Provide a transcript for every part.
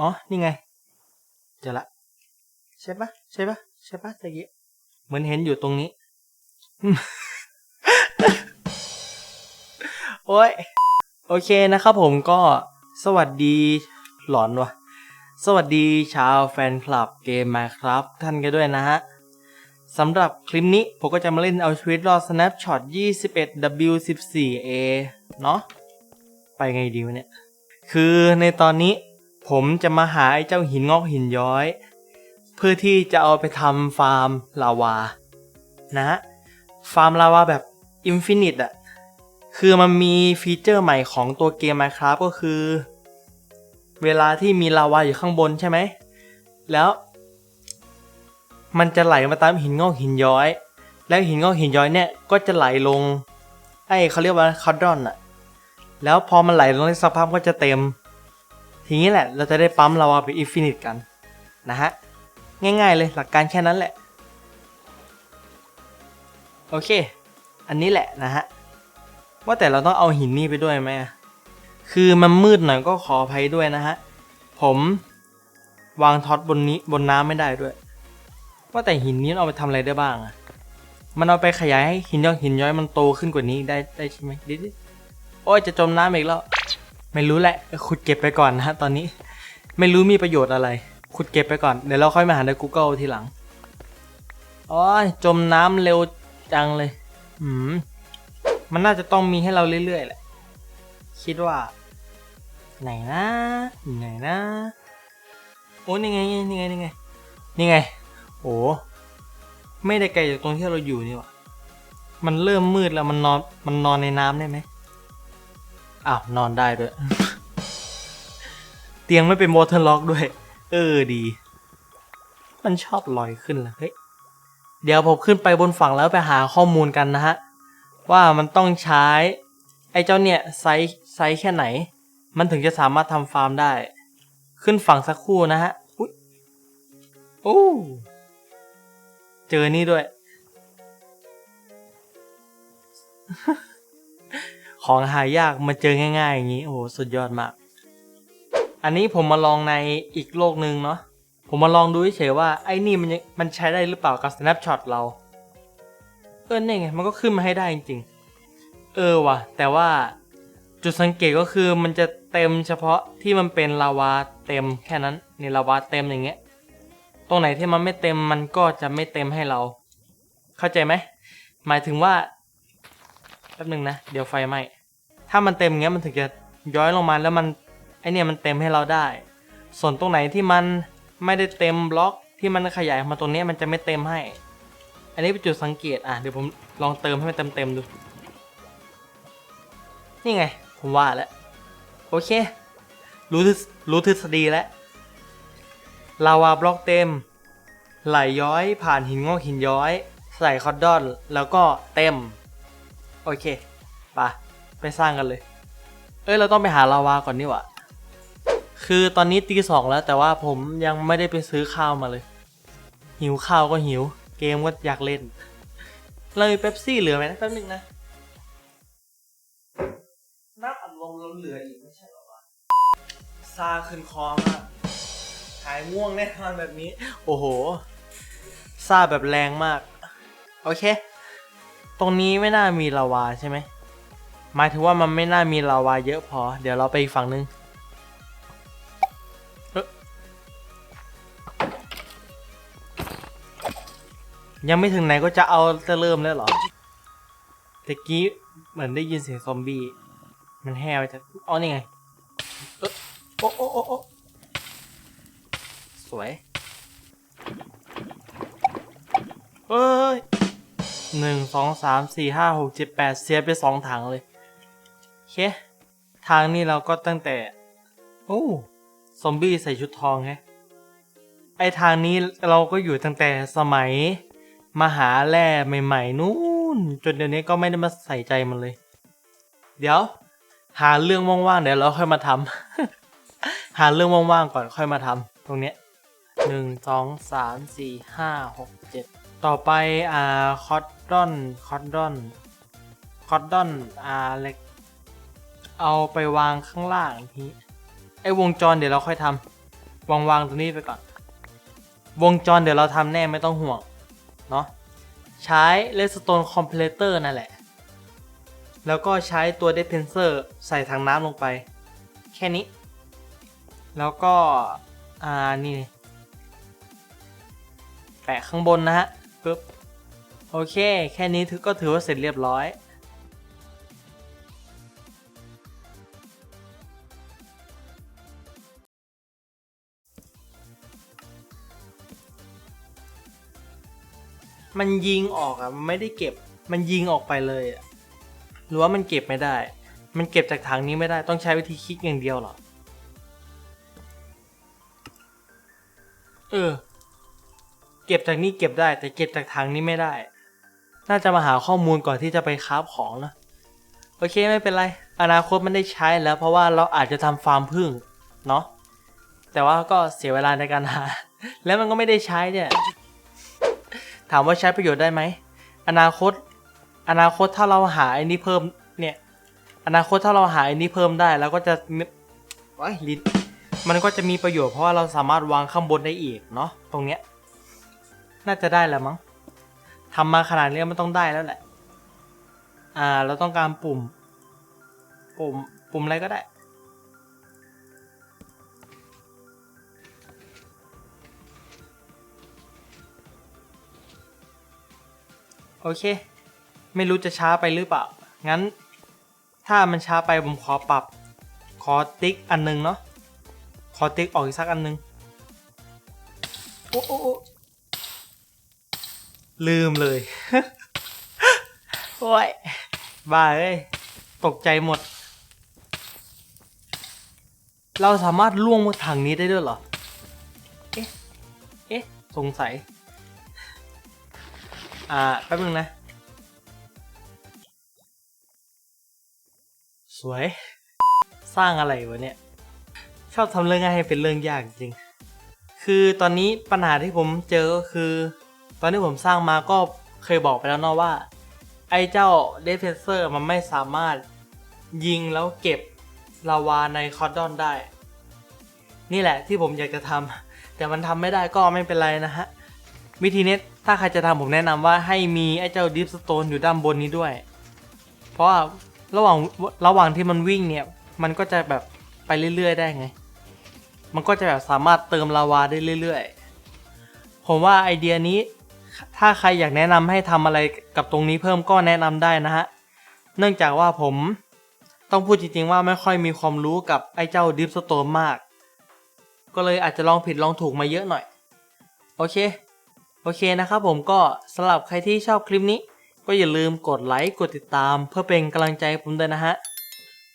อ๋อ นี่ไง เจอละ ใช่ปะใช่ปะใช่ปะตะกี้เหมือนเห็นอยู่ตรงนี้ โอ้ย โอเคนะครับผมก็สวัสดีหลอนวะสวัสดีชาวแฟนคลับเกมมาครับ ท่านกันด้วยนะฮะสำหรับคลิปนี้ ผมก็จะมาเล่นเอาชีวิตรอด Snapshot 21W14A เนาะไปไงดีวะเนี่ย คือในตอนนี้ ผมจะมาหาไอ้เจ้าหินงอกหินย้อย เพื่อที่จะเอาไปทำฟาร์มลาวา นะ ฟาร์มลาวาแบบอินฟินิตอะคือมันมีฟีเจอร์ใหม่ของตัวเกม Minecraft ก็คือ เวลาที่มีลาวาอยู่ข้างบนใช่ไหม แล้ว มันจะไหลมาตามหินงอกหินย้อย แล้วหินงอกหินย้อยเนี่ยก็จะไหลลง ไอ้เขาเรียกว่าคอดดอนอะแล้วพอมันไหลลงในสภาพก็จะเต็ม ทีนี้แหละเราจะได้ปั๊มลาวาไปอินฟินิตกันนะฮะง่ายๆเลยหลักการแค่นั้นแหละ โอเค อันนี้แหละนะฮะ ว่าแต่เราต้องเอาหินนี่ไปด้วยไหมคือมันมืดหน่อยก็ขออภัยด้วยนะฮะ ผมวางท็อตบนนี้บนน้ำไม่ได้ด้วย ว่าแต่หินนี้เอาไปทำอะไรได้บ้างอะมันเอาไปขยายให้หินยอกหินย้อยมันโตขึ้นกว่านี้ได้ได้ใช่ไหมดิดิโอ้ยจะจมน้ำอีกแล้ว ไม่รู้แหละขุดเก็บไปก่อนนะฮะตอนนี้ ไม่รู้มีประโยชน์อะไร ขุดเก็บไปก่อน เดี๋ยวเราค่อยมาหาใน Google ทีหลังอ้ยจมน้ำเร็วจังเลยอืมมันน่าจะต้องมีให้เราเรื่อยๆแหละ คิดว่า ไหนนะไหนนะ โอ้นี่ไงนี่ไงนี่ไงนี่ไง โอ้ไม่ได้ไกลจากตรงที่เราอยู่นี่ว่ามันเริ่มมืดแล้วมันนอนมันนอนในน้ำได้ไหม อ้าวนอนได้ด้วย เตียงไม่เป็นวอเทอร์ล็อกด้วย เออดี มันชอบลอยขึ้นเหรอเฮ้ยเดี๋ยวผมขึ้นไปบนฝั่งแล้วไปหาข้อมูลกันนะฮะ ว่ามันต้องใช้ ไอ้เจ้าเนี่ยไซส์ไซส์แค่ไหน มันถึงจะสามารถทำฟาร์มได้ ขึ้นฝั่งสักครู่นะฮะอุ๊ยโอ้เจอนี่ด้วย ของหายากมาเจอง่าย ๆ อย่างนี้ โอ้โหสุดยอดมาก อันนี้ผมมาลองในอีกโลกหนึ่งเนาะผมมาลองดูเฉยว่าไอ้นี่มันมันใช้ได้หรือเปล่ากับ snapshot เรา เออเนี่ยไงมันก็ขึ้นมาให้ได้จริงๆ เออว่ะ แต่ว่าจุดสังเกตก็คือมันจะเต็มเฉพาะที่มันเป็นลาวาเต็มแค่นั้นนี่ลาวาเต็มอย่างเงี้ย ตรงไหนที่มันไม่เต็มมันก็จะไม่เต็มให้เรา เข้าใจไหมหมายถึงว่าแป๊บหนึงนะ เดี๋ยวไฟไหม้ ถ้ามันเต็มเงี้ยมันถึงจะย้อยลงมาแล้วมันไอเนี่ยมันเต็มให้เราได้ ส่วนตรงไหนที่มันไม่ได้เต็มบล็อกที่มันขยายมาตรงนี้มันจะไม่เต็มให้ อันนี้เป็นจุดสังเกตอะเดี๋ยวผมลองเติมให้มันเต็มๆดู นี่ไง ผมว่าแล้วโอเค รู้ทฤษรู้ทฤษฎีแล้วลาวาบล็อกเต็ม ไหลย้อยผ่านหินงอกหินย้อย ใส่คอดดอนแล้วก็เต็ม โอเคไปะ ไปสร้างกันเลย เอ้ย เราต้องไปหาลาวาก่อนนี่หว่า คือตอนนี้ตีสองแล้วแต่ว่าผมยังไม่ได้ไปซื้อข้าวมาเลย หิวข้าวก็หิว เกมก็อยากเล่น เลยเป๊ปซี่เหลือไหมนะแป๊บนึงนะน้ำอัดลมเราเหลืออีกไม่ใช่หรอวะซาขึ้นคอมากหายง่วงแน่นอนแบบนี้ โอ้โหซาแบบแรงมาก โอเค ตรงนี้ไม่น่ามีลาวาใช่ไหม หมายถึงว่ามันไม่น่ามีลาวาเยอะพอ เดี๋ยวเราไปอีกฝั่งนึงยังไม่ถึงไหนก็จะเอาจะเริ่มแล้วเหรอตะกี้เหมือนได้ยินเสียงซอมบี้ มันแห่ไปจากอ๋อนี่ไงโอ้โอ้โอ้โอ้สวย เอ้ยหนึ่งสองสามสี่ห้าหกเจ็ดแปดเสียไปสองถังเลย เค ทางนี้เราก็ตั้งแต่ โอ้ซอมบี้ใส่ชุดทองไงไอทางนี้เราก็อยู่ตั้งแต่สมัย มหาแร่ใหม่ๆนู่นจนเดี๋ยวนี้ก็ไม่ได้มาใส่ใจมันเลย เดี๋ยว หาเรื่องว่างๆเดี๋ยวเราค่อยมาทำ หาเรื่องว่างๆก่อนค่อยมาทำตรงเนี้ยหนึ่งสองสามสี่ห้าหกเจ็ดต่อไปอ่าคอตดอนคอตดอนคอตดอนอ่าเล็ก เอาไปวางข้างล่างทีไอ้วงจรเดี๋ยวเราค่อยทวางวางตรงนี้ไปก่อน วงจรเดี๋ยวเราทำแน่ไม่ต้องห่วงเนาะใช้ Redstone Completer นั่นแหละ แล้วก็ใช้ตัว Dispenser ใส่ถังน้ำลงไป แค่นี้ แล้วก็ อ่า นี่ แปะข้างบนนะฮะปึ๊บ โอเค แค่นี้ถือก็ถือว่าเสร็จเรียบร้อย มันยิงออกอะมันไม่ได้เก็บ มันยิงออกไปเลยอะหรือว่ามันเก็บไม่ได้ มันเก็บจากถังนี้ไม่ได้ต้องใช้วิธีคลิกอย่างเดียวหรอ เออ เก็บจากนี้เก็บได้ แต่เก็บจากถังนี้ไม่ได้ น่าจะมาหาข้อมูลก่อนที่จะไปคราฟของนะโอเคไม่เป็นไร อนาคตมันได้ใช้แล้ว เพราะว่าเราอาจจะทำฟาร์มพึ่งเนาะแต่ว่าก็เสียเวลาในการหา แล้วมันก็ไม่ได้ใช้เนี่ย ถามว่าใช้ประโยชน์ได้ไหม อนาคต อนาคตถ้าเราหาไอ้นี้เพิ่มเนี่ย อนาคตถ้าเราหาไอ้นี้เพิ่มได้แล้วก็จะว้ายลิ้นมันก็จะมีประโยชน์เพราะว่าเราสามารถวางข้างบนได้อีกเนาะตรงเนี้ย น่าจะได้แล้วมั้งทำมาขนาดนี้มันต้องได้แล้วแหละ อ่า เราต้องการปุ่ม ปุ่ม ปุ่มอะไรก็ได้ โอเค ไม่รู้จะช้าไปหรือเปล่า งั้น ถ้ามันช้าไปผมขอปรับ ขอติ๊กอันหนึงเนาะ ขอติ๊กออกอีกสักอันหนึงโอ้โอ้โอ้ลืมเลย โอ้ย บ้าเอ้ย ตกใจหมด เราสามารถล่วงมาถังนี้ได้ด้วยเหรอ เอ๊ะ เอ๊ะ สงสัย อ่าแป๊บนึงนะ สวย สร้างอะไรวะเนี่ย ชอบทำเรื่องง่ายให้เป็นเรื่องยากจริง คือตอนนี้ปัญหาที่ผมเจอก็คือ ตอนที่ผมสร้างมาก็เคยบอกไปแล้วเนาะว่า ไอ้เจ้าเดฟเฟนเซอร์มันไม่สามารถยิงแล้วเก็บลาวาในคอร์ดอนได้ นี่แหละที่ผมอยากจะทำแต่มันทำไม่ได้ก็ไม่เป็นไรนะฮะ วิธีนี้ถ้าใครจะทำผมแนะนำว่าให้มีไอ้เจ้าดิฟสโตนอยู่ด้านบนนี้ด้วย เพราะว่าระหว่างระหว่างที่มันวิ่งเนี่ย มันก็จะแบบไปเรื่อย ๆ ได้ไง มันก็จะแบบสามารถเติมลาวาได้เรื่อย ๆ ผมว่าไอเดียนี้ ถ้าใครอยากแนะนำให้ทำอะไรกับตรงนี้เพิ่มก็แนะนำได้นะฮะ เนื่องจากว่าผมต้องพูดจริงๆว่าไม่ค่อยมีความรู้กับไอ้เจ้าดิฟสโตนมาก ก็เลยอาจจะลองผิดลองถูกมาเยอะหน่อย โอเค โอเคนะครับผมก็สำหรับใครที่ชอบคลิปนี้ ก็อย่าลืมกดไลค์กดติดตาม เพื่อเป็นกำลังใจผมด้วยนะฮะ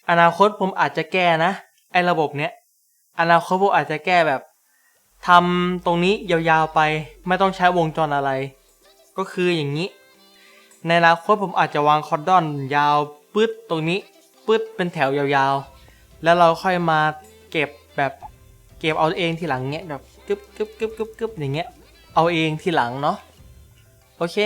อนาคตผมอาจจะแก้นะ ไอ้ระบบเนี้ย อนาคตผมอาจจะแก้แบบทำตรงนี้ยาวๆไป ไม่ต้องใช้วงจรอะไร ก็คืออย่างนี้ ในอนาคตผมอาจจะวางคอร์ดอนยาวปึ๊ดตรงนี้ปึ๊ดเป็นแถวยาวๆ แล้วเราค่อยมาเก็บแบบเก็บเอาเองทีหลังเงี้ยแบบกึ๊บกึ๊บกึ๊บกึ๊บกึ๊บอย่างเงี้ย เอาเองทีหลังเนาะโอเค